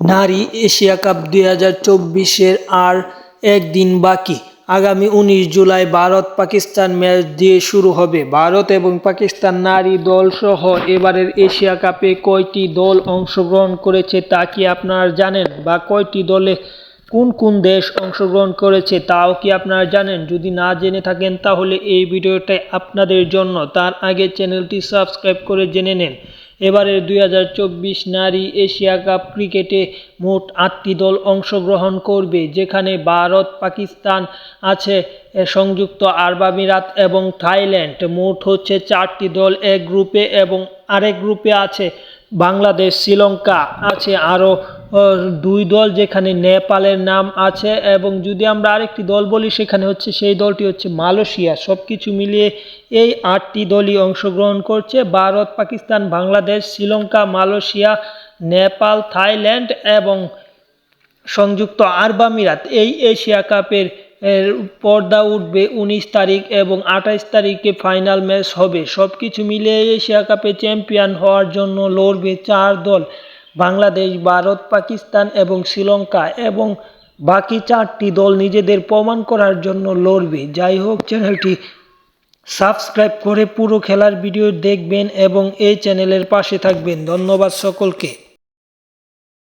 নারী Asia cup দুই হাজার চব্বিশের আর একদিন বাকি। আগামী উনিশ জুলাই ভারত পাকিস্তান ম্যাচ দিয়ে শুরু হবে। ভারত এবং পাকিস্তান নারী দল সহ এবারের এশিয়া কাপে কয়টি দল অংশগ্রহণ করেছে তা কি আপনারা জানেন? বা কয়টি দলে কোন কোন দেশ অংশগ্রহণ করেছে তাও কি আপনারা জানেন? যদি না জেনে থাকেন তাহলে এই ভিডিওটাই আপনাদের জন্য। তার আগে চ্যানেলটি সাবস্ক্রাইব করে জেনে নেন। এবারের দুই হাজার চব্বিশ নারী এশিয়া কাপ ক্রিকেটে মোট আটটি দল অংশগ্রহণ করবে, যেখানে ভারত, পাকিস্তান আছে সংযুক্ত আরব আমিরাত এবং থাইল্যান্ড। মোট হচ্ছে চারটি দল এক গ্রুপে এবং আরেক গ্রুপে আছে, বাংলাদেশ, শ্রীলঙ্কা আছে আরও দুই দল যেখানে নেপালের নাম আছে এবং যদি আমরা আরেকটি দল বলি, সেখানে হচ্ছে সেই দলটি হচ্ছে মালয়েশিয়া। সব কিছু মিলিয়ে এই আটটি দলই অংশগ্রহণ করছে। ভারত, পাকিস্তান, বাংলাদেশ, শ্রীলঙ্কা, মালয়েশিয়া, নেপাল, থাইল্যান্ড এবং সংযুক্ত আরব আমিরাত। এই এশিয়া কাপের পর্দা উঠবে উনিশ তারিখ এবং আঠাইশ তারিখে ফাইনাল ম্যাচ হবে। সব কিছু মিলিয়ে এশিয়া কাপে চ্যাম্পিয়ন হওয়ার জন্য লড়বে চার দল। বাংলাদেশ, ভারত, পাকিস্তান এবং শ্রীলঙ্কা এবং বাকি চারটি দল নিজেদের প্রমাণ করার জন্য লড়বে। যাই হোক, চ্যানেলটি সাবস্ক্রাইব করে পুরো খেলার ভিডিও দেখবেন এবং এই চ্যানেলের পাশে থাকবেন। ধন্যবাদ সকলকে।